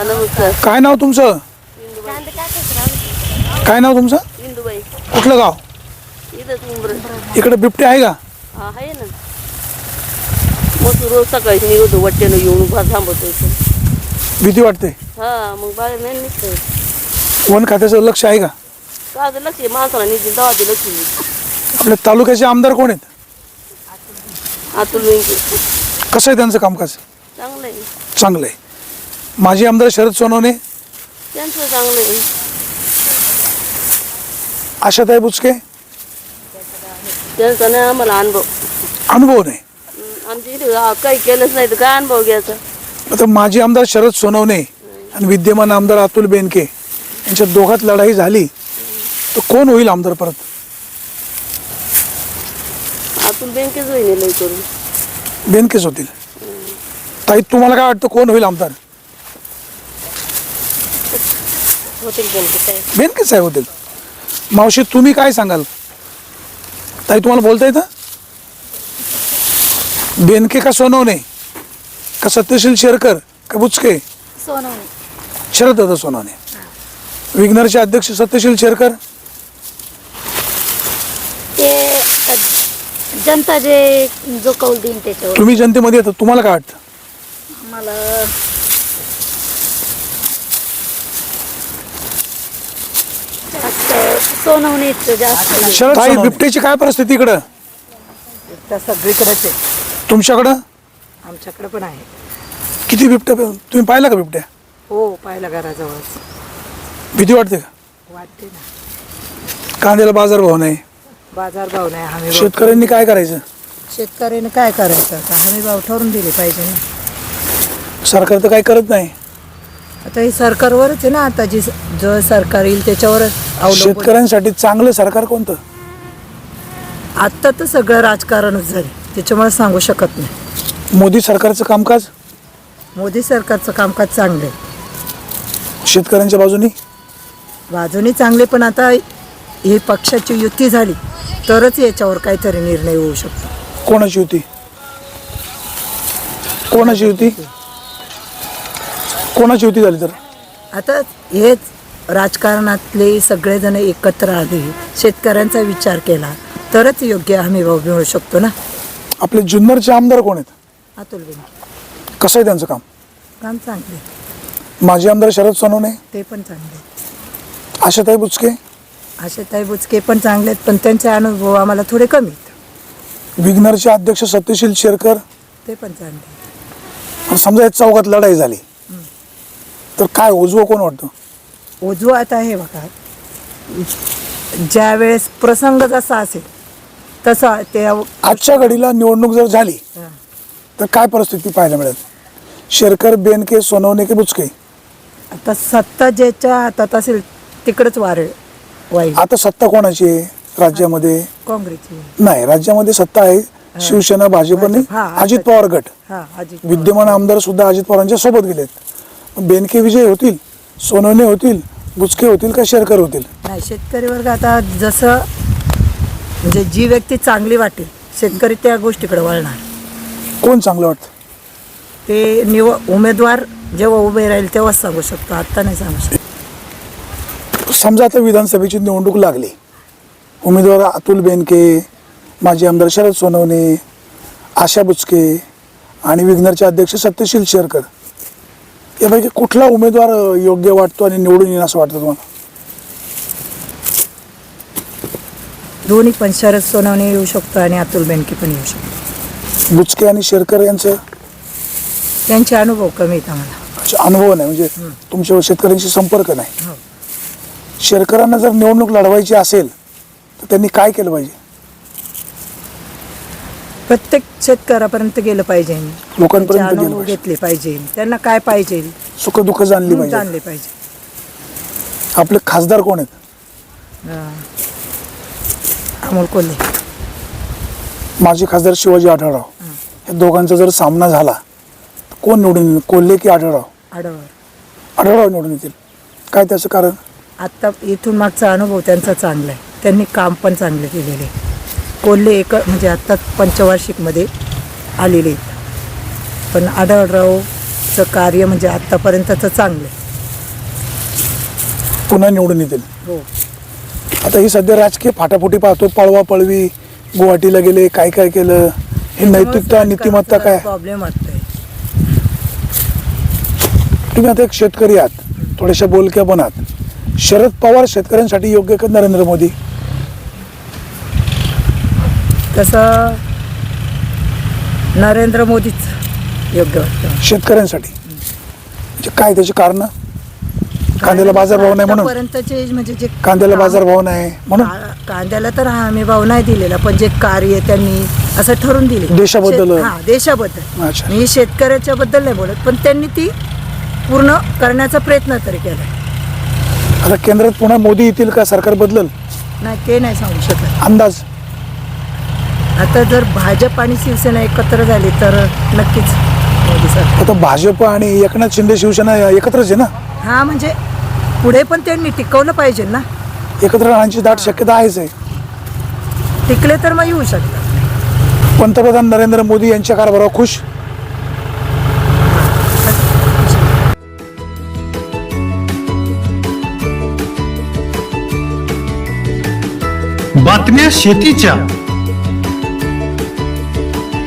हा नमस्कार. काय नाव तुमचं? काय नाव तुमचं? इंदुबाई. कुठलं गाव? इथंच इकडे बिबटे आहे का? हा आहे ना. मग रोज सकाळी निघतो वाट्यानं येऊन उभा थांबतो इथं. भीती वाटते? हा मग बाहेर नाही निघतोय वन खात्याचं लक्ष आहे का? का आता लक्ष आहे? माणसाला निधी दवा ते लक्ष आहे. आपल्या तालुक्याचे आमदार कोण आहेत? अतुल वेंके. कसं आहे त्यांचं कामकाज? चांगलं आहे. चांगलं आहे. माजी आमदार शरद सोनवणे. त्यांचं चांगलं आहे. आशाताई बुचके. त्यांचा नाही आम्हाला अनुभव. अनुभव नाही. हम्म, आमच्या इथे काही केलंच नाही तर काय अनुभव घ्यायचा? आता माजी आमदार शरद सोनवणे आणि विद्यमान आमदार अतुल बेनके यांच्या दोघात लढाई झाली तर कोण होईल आमदार परत? अतुल बँकेच लई करून बेनकेच होतील. ताई तुम्हाला काय वाटतं कोण होईल आमदार? होतील आहे होतील मावशी तुम्ही काय सांगाल? ताई तुम्हाला बोलता येतं? बेनके का सोनवणे? का सत्यशील शेरकर? का बुचके? सोनवणे. शरद सोनवणे. विग्नरचे अध्यक्ष सत्यशील शेरकर? ते जनता जे जो कौल देईन त्याच्यावर. तुम्ही जनतेमध्ये येतात तुम्हाला काय वाटतं? आम्हाला जास्त सोनवणेच जास्त शरद ताई बिबटेची काय परिस्थिती इकडं? त्या सगळीकडेच आहे. तुमच्याकडं? आमच्याकडे पण आहे. किती बिबट्या तुम्ही पाहिला का बिबट्या? हो पाहिलं घराजवळच. भीती वाटते का? वाटते ना. कांद्याला बाजार भाव नाही. बाजार भाव नाही हमी शेतकऱ्यांनी काय करायचं? शेतकऱ्याने काय करायचं? आता हमी भाव ठरवून दिले पाहिजे ना. सरकार तर काही करत नाही. आता हे सरकारवरच आहे ना आता जी जो सरकार येईल त्याच्यावरच अवलंबून शेतकऱ्यांसाठी चांगलं सरकार कोणतं? आत्ता तर सगळं राजकारणच झाले त्याच्यामुळे सांगू शकत नाही. मोदी सरकारचं कामकाज? मोदी सरकारचं कामकाज चांगलं आहे. शेतकऱ्यांच्या बाजूनी? बाजूनी चांगले पण आता ही पक्षाची युती झाली तरच याच्यावर काहीतरी निर्णय होऊ शकतो. कोणाची होती कोणाची होती कोणाची होती झाली तर? आता हेच राजकारणातले सगळेजण एकत्र आले शेतकऱ्यांचा विचार केला तरच योग्य हमी भाव मिळू शकतो ना? आपले जुन्नरचे आमदार कोण आहेत? अतुल कसं आहे त्यांचं काम? काम चांगले. माजी आमदार शरद सोनवणे? ते पण चांगले. आशाताई बुचके? आशाताई बुचके पण चांगले आहेत पण त्यांचे अनुभव आम्हाला थोडे कमी आहेत. विग्नरचे अध्यक्ष सत्यशील शेरकर? ते पण चांगले आणि समजा या चौकात लढाई झाली. तर काय उजवं कोण वाटतं? उजवा आता आहे बघा. ज्या वेळेस प्रसंग जसा असेल तसा ते आजच्या घडीला निवडणूक जर झाली तर काय परिस्थिती पाहायला मिळेल? शेरकर बेनके सोनवणे के बुचके? आता सत्ता ज्याच्या हातात असेल तिकडंच वारे वाईल. आता सत्ता कोणाची आहे? राज्यामध्ये? काँग्रेसची. नाही राज्यामध्ये सत्ता आहे. शिवसेना भाजप आणि हा, अजित पवार गट. विद्यमान आमदार सुद्धा अजित पवारांच्या सोबत गेलेत. बेनके विजय होतील? सोनवणे होतील बुचके होतील का शेरकर होतील? नाही शेतकरी वर्ग आता जसं म्हणजे जी व्यक्ती चांगली वाटेल शेतकरी त्या गोष्टीकडे वळणार. कोण चांगलं वाटतं? ते निव उमेदवार जेव्हा उभे राहील तेव्हाच सांगू शकतो आत्ता नाही सांगू शकतो. समजा आता विधानसभेची निवडणूक लागली. उमेदवार अतुल बेनके माजी आमदार शरद सोनवणे आशा बुचके आणि विग्नरचे अध्यक्ष सत्यशील शेरकर. यापैकी कुठला उमेदवार योग्य वाटतो आणि निवडून येईल असं वाटतं तुम्हाला? दोन्ही पण शरद सोनवणे येऊ शकतो आणि अतुल बेनके पण येऊ शकतो. बुचके आणि शेरकर यांचं? त्यांचे अनुभव कमी आहेत आम्हाला. असे अनुभव नाही म्हणजे तुमच्या शेतकऱ्यांशी संपर्क नाही. हो. शेतकऱ्यांना जर निवडणूक लढवायची असेल तर त्यांनी काय केलं पाहिजे? प्रत्येक शेतकऱ्यापर्यंत गेलं पाहिजे. त्यांचे लोकांपर्यंत गेलं अनुभव पाहिजे. घेतले पाहिजे. त्यांना काय पाहिजे? सुख दुःख जाणली पाहिजे. जाणले पाहिजे. आपले खासदार कोण आहेत? हा. अमोल कोल्हे. माजी खासदार शिवाजी आढळराव. या दोघांचा जर सामना झाला तर कोण निवडून येईल? कोल्हे की आढळराव? आडवर आढळराव निवडून येतील. काय त्याचं कारण? आत्ता इथून मागचा अनुभव त्यांचा चांगला आहे. त्यांनी काम पण चांगले केलेले आहे. कोल्हे एक म्हणजे आत्ताच पंचवार्षिकमध्ये आलेले आहेत. पण आढळराव चं कार्य म्हणजे आतापर्यंतचं चांगलं आहे. पुन्हा निवडून येतील. हो. आता ही सध्या राजकीय फाटाफुटी पाहतो पळवा पळवी गुवाहाटीला गेले काय काय केलं? हे नैतिकता नीतिमत्ता काय? प्रॉब्लेम वाटतंय. तुम्ही आता एक शेतकरी आहात. थोड्याशा बोलक्या पण आहात. शरद पवार शेतकऱ्यांसाठी योग्य का नरेंद्र मोदी? तसं नरेंद्र मोदीच योग्य वाटतं. शेतकऱ्यांसाठी. म्हणजे काय त्याची कारण? कांद्याला बाजारभाव नाही म्हणून. आतापर्यंतचे म्हणजे जे कांद्याला काम- बाजारभाव नाही म्हणून. का- कांद्याला तर आम्ही भाव नाही दिलेला पण जे कार्य त्यांनी असं ठरवून दिले. देशाबद्दल? शेत- हा देशाबद्दल. अच्छा. मी शेतकऱ्याच्या बद्दल नाही बोलत पण त्यांनी ती पूर्ण करण्याचा प्रयत्न तरी केला. आता केंद्रात पुन्हा मोदी येतील का? सरकार बदलल? नाही ते नाही सांगू शकत. अंदाज? आता जर भाजप आणि शिवसेना एकत्र झाली तर नक्कीच मोदी सरकार. आता भाजप आणि एकनाथ शिंदे शिवसेना एकत्रच आहे ना? हा म्हणजे पुढे पण त्यांनी टिकवलं पाहिजे ना. एकत्र राहण्याची दाट शक्यता आहेच आहे. टिकले तर मग येऊ शकतात. पंतप्रधान नरेंद्र मोदी यांच्या कारभारावर खुश? बातम्या शेतीच्या.